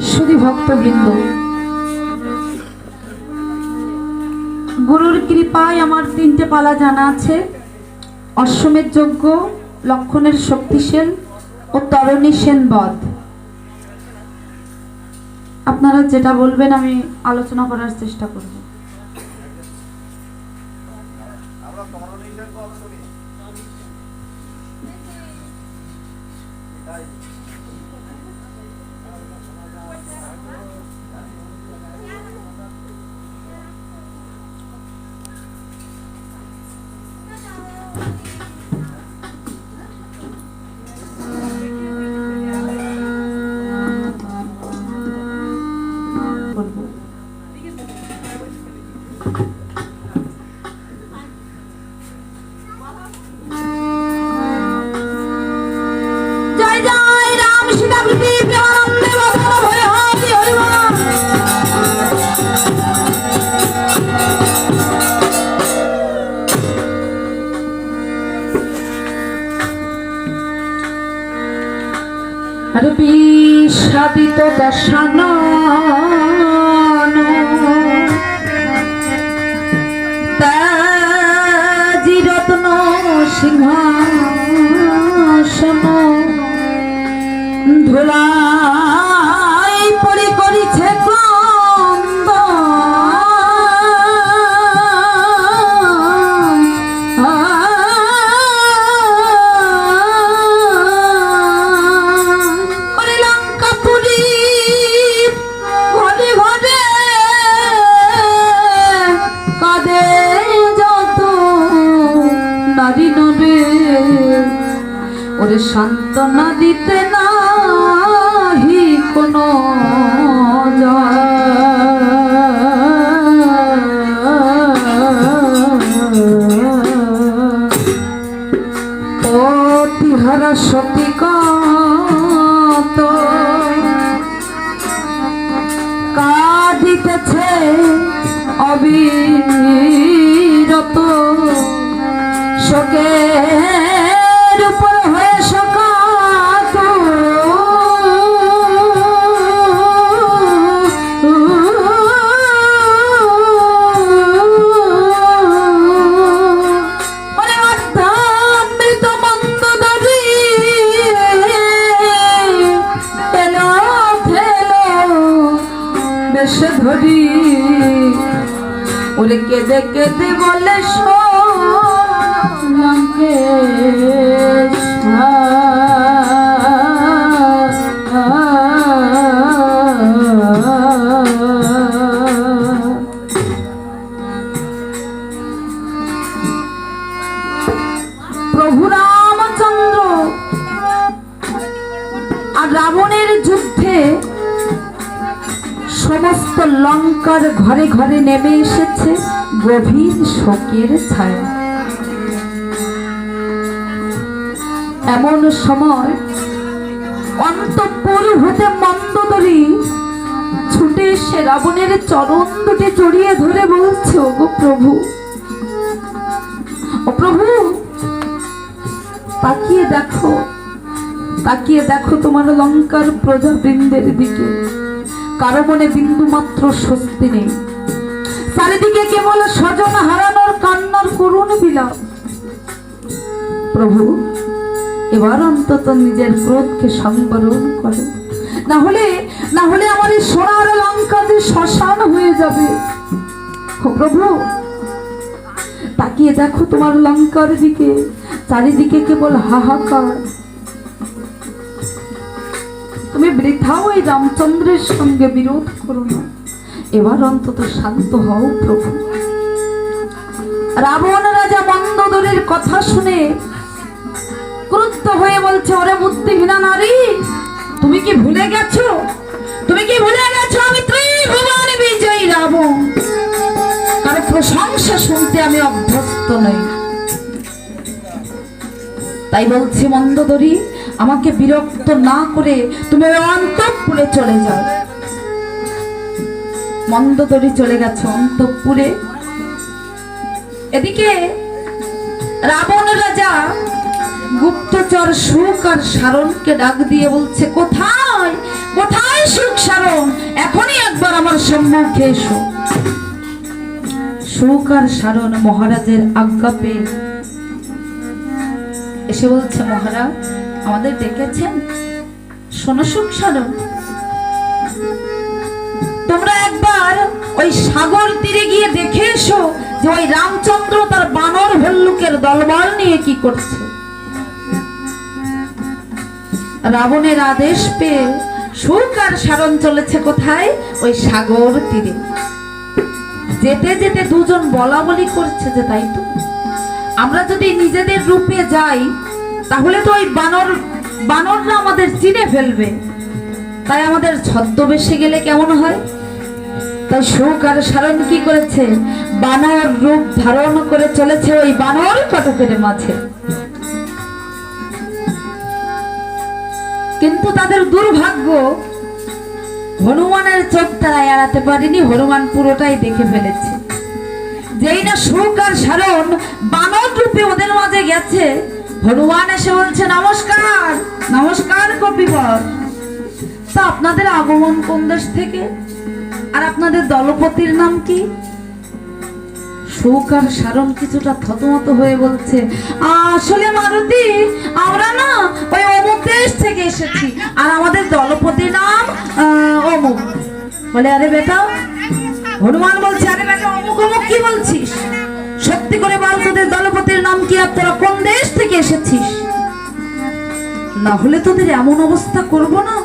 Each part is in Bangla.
শুধু ভক্তবৃন্দ। গুরুর কৃপায় আমার তিনটে পালা জানা আছে। অশ্বমের যজ্ঞ, লক্ষণের শক্তিশীল ও তরণী সেন বধ আপনারা যেটা বলবেন আমি আলোচনা করার চেষ্টা করব। বিষাদিত শোকের উপর হয়ে শোকাত। ধরি। ওরে কেঁদে কেঁদে বলে লঙ্কার ঘরে ঘরে নেমে এসেছে গভীর শোকের ছায়া। এমন সময় অন্তপুর হতে মন্দদরি ছুটে এসে রাবণের চরণ দুটি জড়িয়ে ধরে বলছে, ওগো প্রভু, ও প্রভু, তাকিয়ে দেখো তাকিয়ে দেখো তোমার লঙ্কার প্রজাবৃন্দের দিকে। কারও মনে বিন্দু মাত্র স্বস্তি নেই। চারিদিকে কেবল স্বজন হারানোর কান্নার করুণ বিলাপ। প্রভু, এবার অন্তত নিজের ক্রোধকে সংবরণ করো। না হলে না হলে আমার এই সোনার লঙ্কা যে শ্মশান হয়ে যাবে। প্রভু, তাকিয়ে দেখো তোমার লঙ্কার দিকে। চারিদিকে কেবল হাহাকার। তুমি বৃথা ওই রামচন্দ্রের সঙ্গে বিরোধ করো না। এবার অন্তত শান্ত হও, প্রভু। রাবণ রাজা মন্দোদরের কথা শুনে ক্রুদ্ধ হয়ে বলছে, ওরে বুদ্ধিহীনা নারী, তুমি কি ভুলে গেছো? তুমি কি ভুলে গেছো আমি ত্রিভুবন বিজয়ী রাবণ? কারও প্রশংসা শুনতে আমি অভ্যস্ত নই। তাই বলছি মন্দোদরী আমাকে বিরক্ত না করে তুমি অন্তঃপুরে চলে যাও। মন্দোদরী চলে গেছে অন্তঃপুরে। এদিকে রাবণ রাজা গুপ্তচর সুখ আর সারণকে ডাক দিয়ে বলছে, কোথায়? কোথায় সুখ, সারণ? এখনই একবার আমার সম্মুখে এসো। সুখ আর সারণ মহারাজের আজ্ঞা পেয়ে এসে বলছে, মহারাজ আমাদের ডেকেছেন। শোনো সুখ সারণ তোমরা একবার ওই সাগর তীরে গিয়ে দেখে এসো যে ওই রামচন্দ্র তার বানর ভল্লুকের দলবল নিয়ে কি করছে। রাবণের আদেশ পেয়ে সুখ আর সারণ চলেছে কোথায়? ওই সাগর তীরে। যেতে যেতে দুজন বলা বলি করছে যে তাই তো। আমরা যদি নিজেদের রূপে যাই তাহলে তো ওই বানর, বানররা আমাদের চিনে ফেলবে। তাই আমাদের ছদ্মবেশে গেলে কেমন হয়? তাই সুখ আর সারণ কি করেছে? বানর রূপ ধারণ করে চলেছে ওই বানর কটকের মাঝে। কিন্তু তাদের দুর্ভাগ্য, হনুমানের চোখ তারা এড়াতে পারেনি, হনুমান পুরোটাই দেখে ফেলেছে। যেই না সুখ আর সারণ বানর রূপে ওদের মাঝে গেছে হনুমান এসে বলছে, নমস্কার নমস্কার কপিবর। তা আপনাদের আগমন কোন দেশ থেকে? আর আপনাদের দলপতির নাম কি? সুখ আর কিছুটা থতমত হয়ে বলছে, আসলে মারুতি, আমরা না ওই অমুক দেশ থেকে এসেছি। আর আমাদের দলপতির নাম অমুক। বলে, আরে বেটা, হনুমান বলছে, আরে বেটা, অমুক অমুক, কি বলছিস? সত্যি করে কোন দেশ থেকে এসেছিস? না হলে তোদের এমন অবস্থা করব না।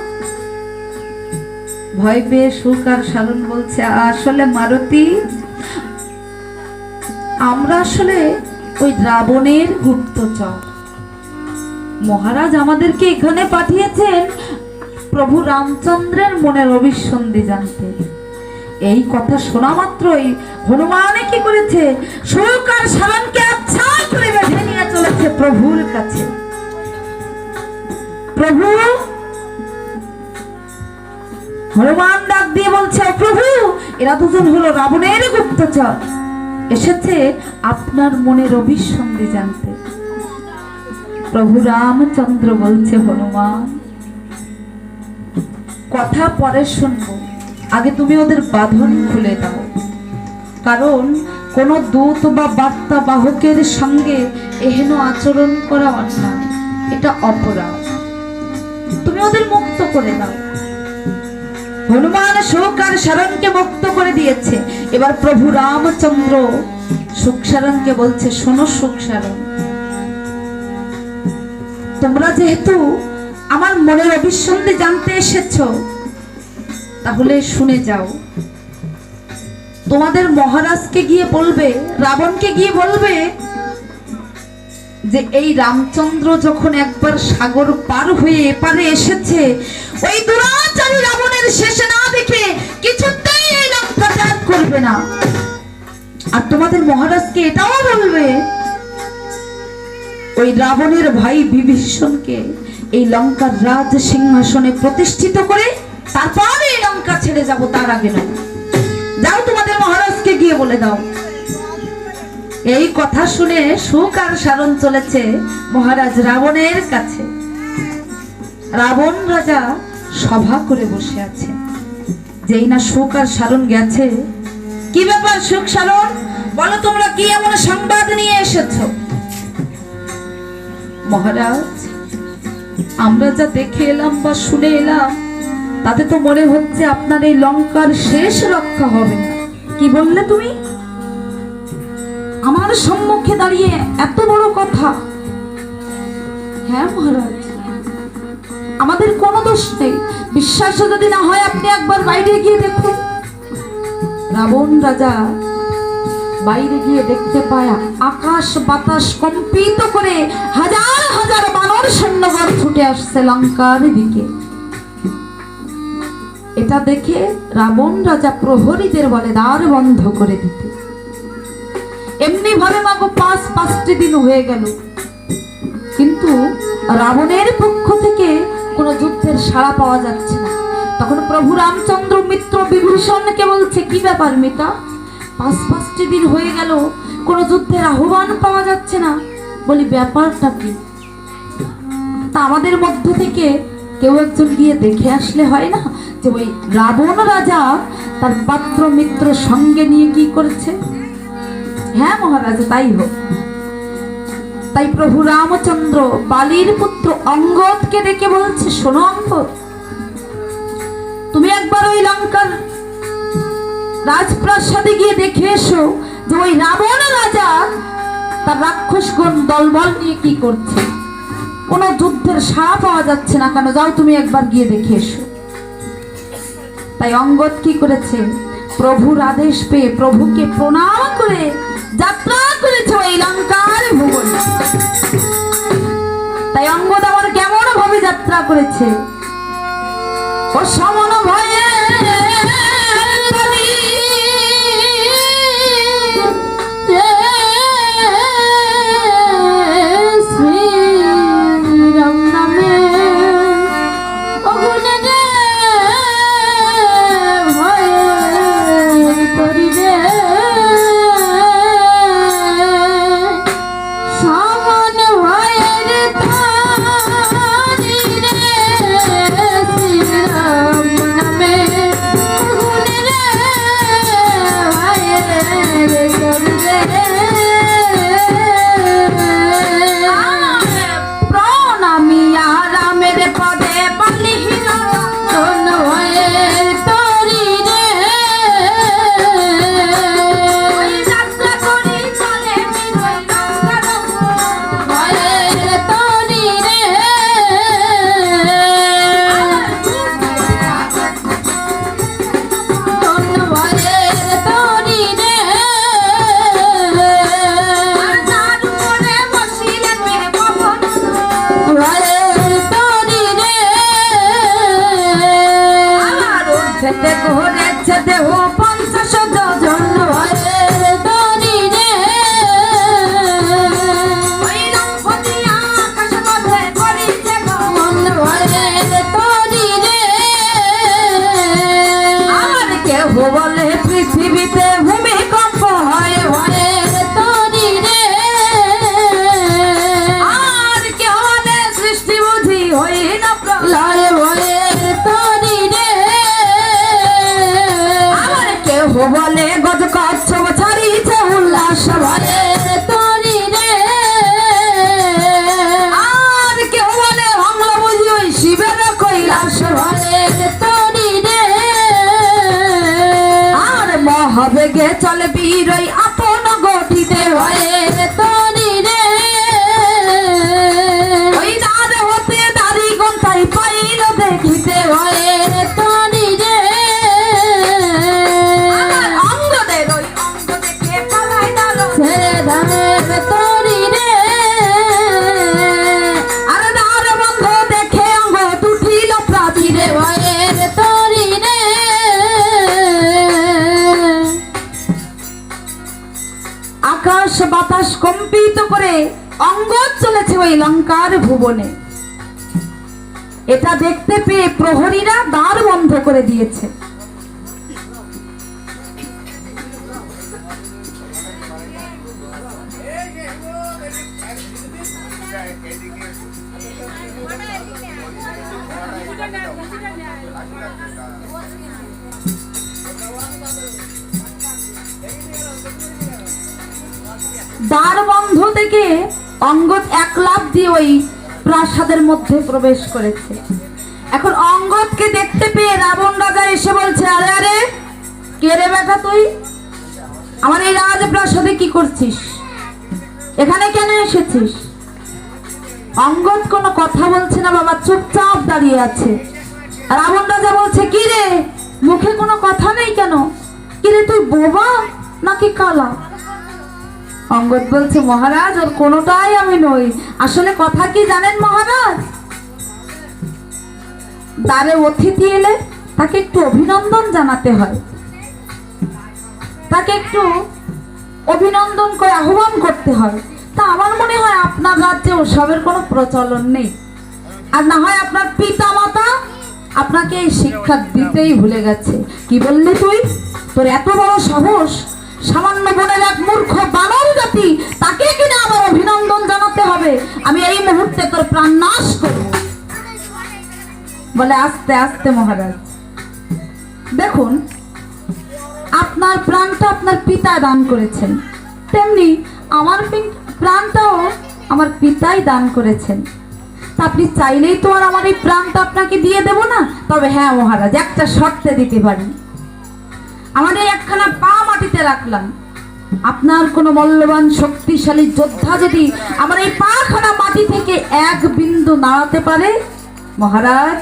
ভয় পেয়ে সুখ আর সারণ বলছে, আসলে মারুতি, আমরা আসলে ওই রাবণের গুপ্তচর মহারাজ আমাদেরকে এখানে পাঠিয়েছেন প্রভু রামচন্দ্রের মনের অভিসন্ধি জানতে। এই কথা শোনা মাত্রই হনুমানে কি করেছে? সুখ আর সারণকে আচ্ছা করে বেঁধে নিয়ে চলেছে প্রভুর কাছে। প্রভু, হনুমান ডাক দিয়ে বলছে, প্রভু, এরা দুজন হলো রাবণের গুপ্তচর। এসেছে আপনার মনের অভিসন্ধি জানতে। প্রভু রামচন্দ্র বলছে, হনুমান, কথা পরে শুনব। আগে তুমি ওদের বাঁধন খুলে দাও। কারণ কোন দূত বা বার্তা বাহকের সঙ্গে এহেন আচরণ করা অন্যায়। এটা অপরাধ। তুমি ওদের মুক্ত করে দাও। হনুমান শোক আর সারণকে মুক্ত করে দিয়েছে। এবার প্রভু রামচন্দ্র সুখ সারণকে বলছে, শোনো সুখ সারণ। তোমরা যেহেতু আমার মনের অবিসন্ধি জানতে এসেছ তাহলে শুনে যাও। তোমাদের মহারাজকে গিয়ে বলবে, রাবণকে গিয়ে বলবে যে এই রামচন্দ্র যখন একবার সাগর পার হয়ে এপারে এসেছে, ওই দুরাচারী রাবণের শেষে না দেখে কিছুতেই এই লঙ্কা ত্যাগ করবে না। আর তোমাদের মহারাজকে এটাও বলবে, ওই রাবণের ভাই বিভীষণকে এই লঙ্কার রাজ সিংহাসনে প্রতিষ্ঠিত করে তারপর এই লঙ্কা ছেড়ে যাব তার আগে না। যাও তোমাদের মহারাজকে গিয়ে বলে দাও। এই কথা শুনে সুখ আর সারণ চলেছে মহারাজ রাবণের কাছে। রাবণ রাজা সভা করে বসে আছে। যেই না সুখ আর সারণ গেছে, কি ব্যাপার সুখ সারণ? বলো তোমরা কি এমন সংবাদ নিয়ে এসেছ? মহারাজ, আমরা যা দেখে এলাম বা শুনে এলাম তাতে তো মনে হচ্ছে আপনার এই লঙ্কার শেষ রক্ষা হবে কি বললে তুমি? আমার সম্মুখে দাঁড়িয়ে এত বড় কথা। হ্যাঁ মহারাজ। আমাদের কোনো দোষ নেই। বিশ্বাস যদি না হয়, আপনি একবার বাইরে গিয়ে দেখুন। রাবণ রাজা বাইরে গিয়ে দেখতে পায়, আকাশ বাতাস কম্পিত করে হাজার হাজার বানর সৈন্যগণ ছুটে আসছে লঙ্কার দিকে। এটা দেখে রাবণ রাজা প্রহরীদের বলে দ্বার বন্ধ করে দিতে। এমনি ভাবে মাগো পাঁচ পাঁচটি দিন হয়ে গেল। কিন্তু রাবণের পক্ষ থেকে কোনো যুদ্ধের সাড়া পাওয়া যাচ্ছে না। তখন প্রভু রামচন্দ্র মিত্র বিভীষণকে বলছে, কি ব্যাপার মিতা? পাঁচ পাঁচটি দিন হয়ে গেল, কোনো যুদ্ধের আহ্বান পাওয়া যাচ্ছে না? বলি, ব্যাপারটা কি? তা আমাদের মধ্য থেকে কেউ একজন গিয়ে দেখে আসলে হয় না যে ওই রাবণ রাজা তার পাত্র মিত্র সঙ্গে নিয়ে কি করেছে? হ্যাঁ মহারাজ, তাই হোক। তাই প্রভু রামচন্দ্র বালির পুত্র অঙ্গদকে ডেকে বলছে, শোনো অঙ্গদ তুমি একবার ওই লঙ্কার রাজপ্রাসাদে গিয়ে দেখে এসো যে ওই রাবণ রাজা তার রাক্ষসগণ দলবল নিয়ে কি করছে। কোনো যুদ্ধের সাড়া পাওয়া যাচ্ছে না কেন? যাও তুমি একবার গিয়ে দেখে এসো। তাই অঙ্গদ কি করেছে? প্রভুর আদেশ পেয়ে প্রভুকে প্রণাম করে যাত্রা করেছে ওই লঙ্কার ভুবন। তাই অঙ্গদ আবার কেমন ভাবে যাত্রা করেছে? ও সমন ভয়ে খেতে ঘুরেছে দেহ I, অঙ্গদ চলেছে ওই লঙ্কার ভুবনে। এটা দেখতে পেয়ে প্রহরীরা দ্বার বন্ধ করে দিয়েছে। দিয়ে ওই প্রাসাদের মধ্যে প্রবেশ করেছে। এখন অঙ্গদকে দেখতে পেয়ে রাবণ রাজা এসে বলছে, আরে আরে, কে রে বেটা তুই? আমার এই রাজপ্রাসাদে কি করছিস? এখানে কেন এসেছিস? অঙ্গদ কোনো কথা বলছে না, বাবা চুপচাপ দাঁড়িয়ে আছে। রাবণ রাজা বলছে, কি রে, মুখে কোনো কথা নেই কেন? কিরে তুই বোবা নাকি কালা? অঙ্গদ বলছে, মহারাজ, ওর কোনোটাই আমি নই। আসলে কথা কি জানেন মহারাজ? দ্বারে অতিথি এলে তাকে একটু অভিনন্দন জানাতে হয়। তাকে একটু অভিনন্দন করে আহ্বান করতে হয়। তা আমার মনে হয় আপনার রাজ্যে ওসবের কোনো প্রচলন নেই। আর না হয় আপনার পিতা মাতা আপনাকে এই শিক্ষা দিতেই ভুলে গেছে। কি বললি তুই? তোর এত বড় সাহস সামান্য বনের এক মূর্খ বানর জাতি, তাকে কিনা আমার অভিনন্দন জানাতে হবে? আমি এই মুহূর্তে তোর প্রাণ নাশ করব। বলে আস্তে আস্তে মহারাজ, দেখুন, আপনার প্রাণটা আপনার পিতা দান করেছেন। তেমনি আমার প্রাণটাও আমার পিতাই দান করেছেন। তা আপনি চাইলেই তো আর আমার এই প্রাণটা আপনাকে দিয়ে দেব না। তবে হ্যাঁ মহারাজ, একটা শর্তে দিতে পারি। আমাদের একখানা পা মাটিতে রাখলাম। আপনার কোনো মূল্যবান, শক্তিশালী যোদ্ধা যদি আমার এই পাখানা মাটি থেকে এক বিন্দু নাড়াতে পারে, মহারাজ,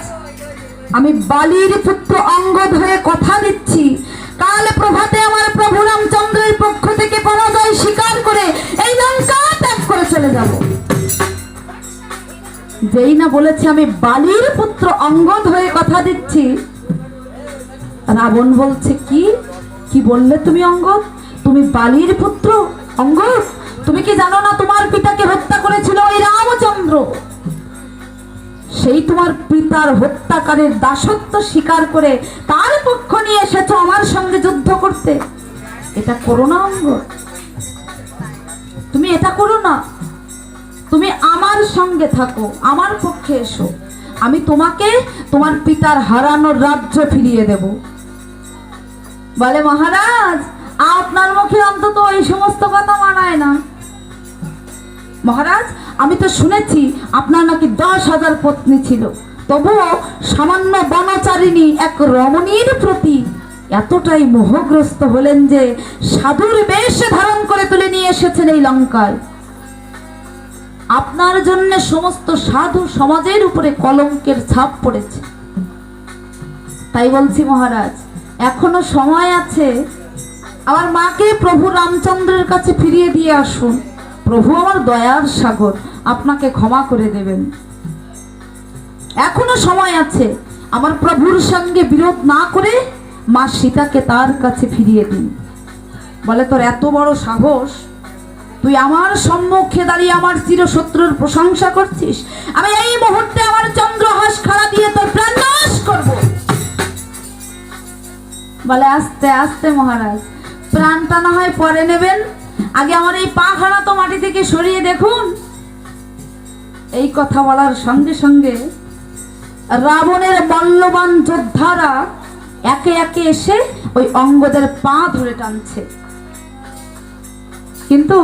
আমি বালির পুত্র অঙ্গদ হয়ে কথা দিচ্ছি। কাল প্রভাতে আমার প্রভু রামচন্দ্রের পক্ষ থেকে পরাজয় স্বীকার করে এই লঙ্কা ত্যাগ করে চলে যাব। যেই না বলেছে আমি বালির পুত্র অঙ্গদ হয়ে কথা দিচ্ছি, রাবণ বলছে কি? কি বললে তুমি, অঙ্গদ? তুমি বালির পুত্র, অঙ্গদ? তুমি কি জানো না তোমার পিতাকে হত্যা করেছিল ওই রামচন্দ্র? সেই তোমার পিতার হত্যাকারের দাসত্ব স্বীকার করে তার পক্ষ নিয়ে এসেছ আমার সঙ্গে যুদ্ধ করতে। এটা করো না, অঙ্গদ। তুমি এটা করো না। তুমি আমার সঙ্গে থাকো, আমার পক্ষে এসো। আমি তোমাকে, তোমার পিতার হারানোর রাজ্য ফিরিয়ে দেব। বলে, মহারাজ, আপনার মুখে অন্তত এই সমস্ত কথা মানায় না। মহারাজ, আমি তো শুনেছি আপনার নাকি দশ হাজার পত্নী ছিল। তবুও সামান্য বনচারিণী এক রমণীর প্রতি এতটাই মোহগ্রস্ত হলেন যে সাধুর বেশ ধারণ করে তুলে নিয়ে এসেছেন এই লঙ্কায়। আপনার জন্য সমস্ত সাধু সমাজের উপরে কলঙ্কের ছাপ পড়েছে। তাই বলছি, মহারাজ এখনও সময় আছে। আমার মাকে প্রভু রামচন্দ্রের কাছে ফিরিয়ে দিয়ে আসুন। প্রভু আমার দয়ার সাগর, আপনাকে ক্ষমা করে দেবেন। এখনও সময় আছে। আমার প্রভুর সঙ্গে বিরোধ না করে মা সীতাকে তার কাছে ফিরিয়ে দিন। বলে, তোর এত বড় সাহস। তুই আমার সম্মুখে দাঁড়িয়ে আমার চিরশত্রুর প্রশংসা করছিস। আমি এই মুহূর্তে আমার চন্দ্রহাস খাড়া দিয়ে তোর প্রাণ নাশ করব। বলে, আস্তে আস্তে মহারাজ, প্রাণটা না হয় পরে নেবেন। আগে আমার এই পা খাড়া তো মাটি থেকে সরিয়ে দেখুন। এই কথা বলার সঙ্গে সঙ্গে রাবণের মল্লবান যোদ্ধারা একে একে এসে ওই অঙ্গদের পা ধরে টানছে। কিন্তু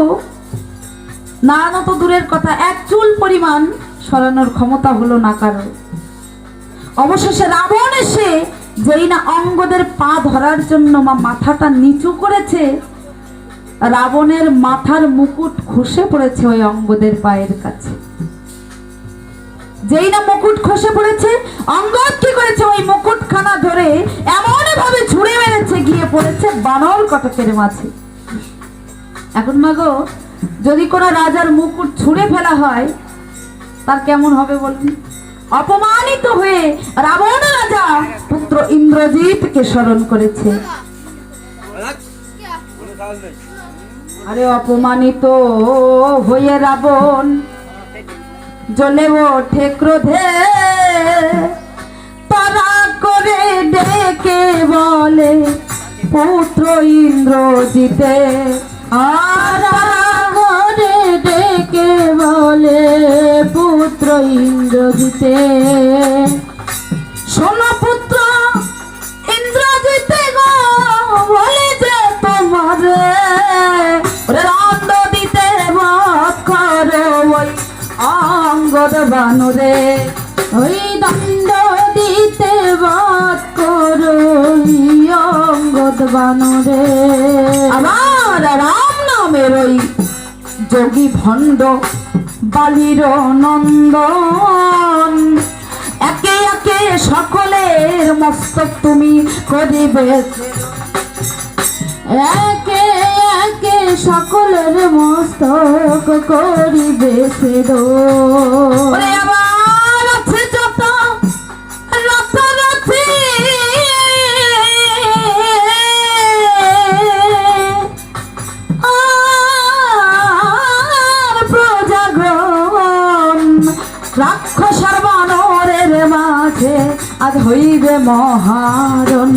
নাড়ানো তো দূরের কথা, এক চুল পরিমাণ সরানোর ক্ষমতা হলো না কারও অবশেষে রাবণ এসে যেই না অঙ্গদের পা ধরার জন্য মা মাথাটা নিচু করেছে, রাবণের মাথার মুকুট খসে পড়েছে ওই অঙ্গদের পায়ের কাছে। যেই না মুকুট খসে পড়েছে, অঙ্গদ কি করেছে ওই মুকুটখানা ধরে এমন ভাবে ছুঁড়ে মেরেছে, গিয়ে পড়েছে বানর কটকের মাঝে। এখন মাগো যদি কোনো রাজার মুকুট ছুঁড়ে ফেলা হয়, তার কেমন হবে বলুন? অপমানিত হয়ে রাবণ রাজা পুত্র ইন্দ্রজিৎকে স্মরণ করেছে। আরে অপমানিত হয়ে রাবণ জ্বলে ওঠে ক্রোধে। তারা করে ডেকে বলে, পুত্র ইন্দ্রজিতে। আর ডেকে বলে পুত্র ইন্দ্রজিতে। শোনো পুত্র ইন্দ্রজিতে গো, বলে যে তোমার। রান্দ দিতে বধ করো ওই অঙ্গদ বানরে। ওই দণ্ড দিতে বধ করো অঙ্গদ বানরে। আমার রাম নামের ওই যোগী ভণ্ড বালির নন্দন। একে একে সকলের মস্তক তুমি করিবে। একে একে সকলের মস্তক করিবে ওরে আবার মহারণ।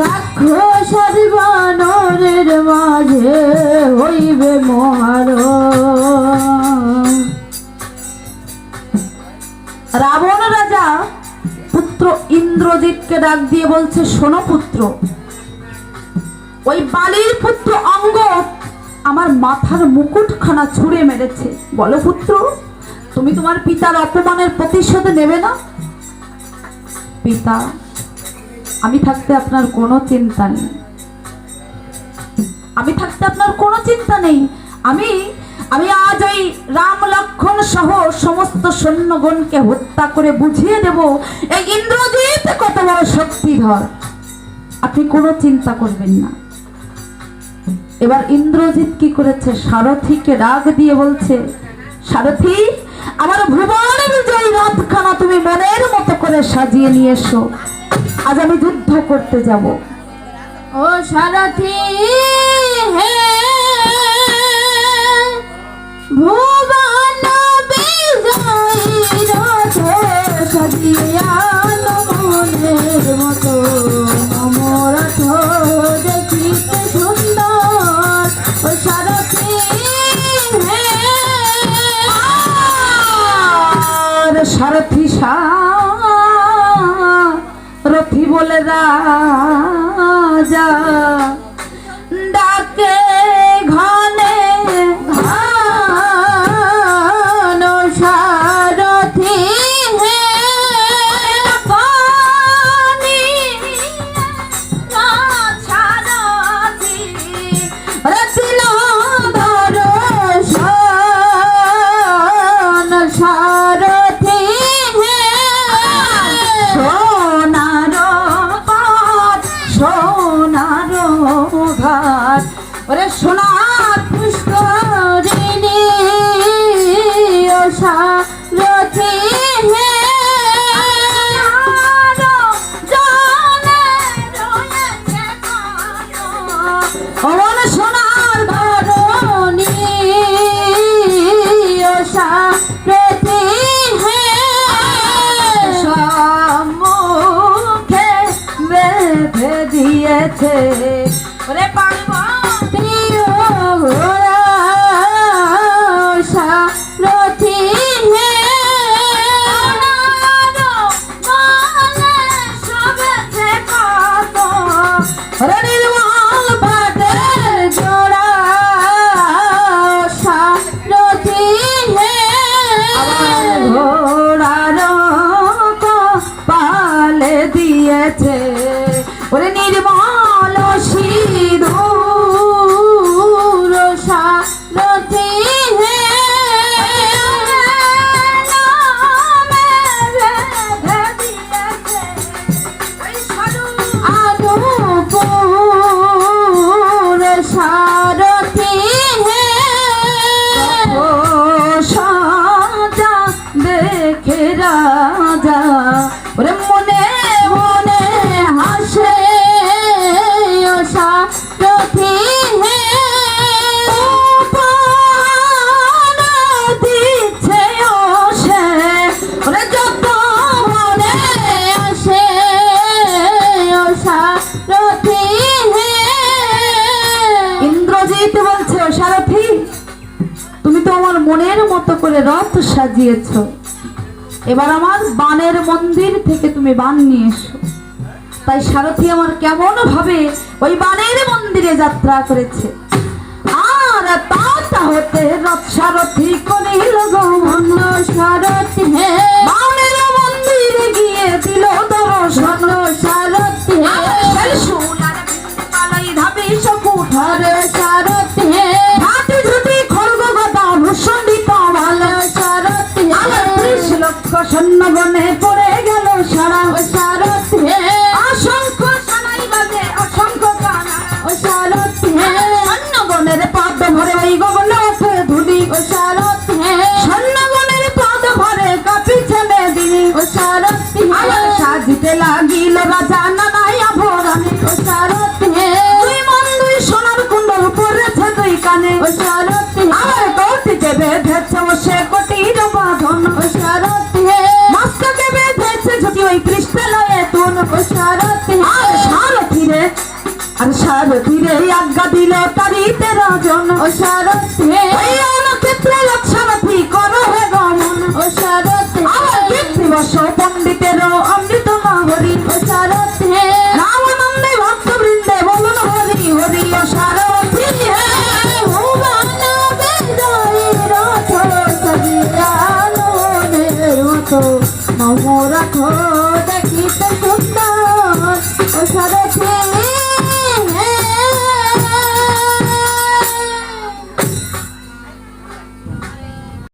রাক্ষসার বানরের মাঝে, হইবে মহারণ। রাবণ রাজা পুত্র ইন্দ্রজিৎকে ডাক দিয়ে বলছে, শোনো পুত্র, ওই বালির পুত্র অঙ্গ আমার মাথার মুকুটখানা ছুঁড়ে মেরেছে। বলো পুত্র, তুমি তোমার পিতার অপমানের প্রতিশোধ নেবে না? পিতা, আমি থাকতে আপনার কোনো চিন্তা নেই। আমি থাকতে আপনার কোনো চিন্তা নেই। আমি আমি আজ ওই রাম লক্ষণ সহ সমস্ত সৈন্যগণকে হত্যা করে বুঝিয়ে দেব। এই ইন্দ্রজিৎ কত বড় শক্তিধর। আপনি কোনো চিন্তা করবেন না। এবার ইন্দ্রজিৎ কি করেছে? সারথীকে ডাক দিয়ে বলছে সারথী, আমার ভুবনের জয় রথখানা তুমি মনের মতো করে সাজিয়ে নিয়ে এসো। আজ আমি যুদ্ধ করতে যাব। ও সারথি, হে ভুবন বলে দিয়েছে। ওরে সাজিয়েছ। এবার আমার বানের মন্দির থেকে তুমি বান নিয়ে এসো। তাই সারথি আমার কেমন ভাবে ওই বানের মন্দিরে যাত্রা করেছে। আর তা হতে রথ সারথি করিল গমন সারথি হে। বানের মন্দিরে গিয়ে দিল দর্শন সারথি হে। সোনার ধাবি সকুঠার সারথি সৈন্যগণে পড়ে গেল সারা ও সারথি। হে অসংখ্য সানাই বাজে অসংখ্য গানা ও সারথি। হে সৈন্যগণের পাদ ভরে ওই গগনকে ধুলি ও সারথি। হে সৈন্যগণের পাদ ভরে কাঁপিছে মেদিনী ও সারথি। হে আমার সাজিতে লাগিল রাজা নানাই আভরণে ও সারথি। হে দুই মন দুই সোনার কুণ্ডল পড়েছে দুই কানে ও সারথি। হে আমার কৌটিকে বেঁধেছে ও সে কোটির বাঁধন ও সারথি। আর সারথিরে আজ্ঞা দিল তারিতে রজন ও সারথি।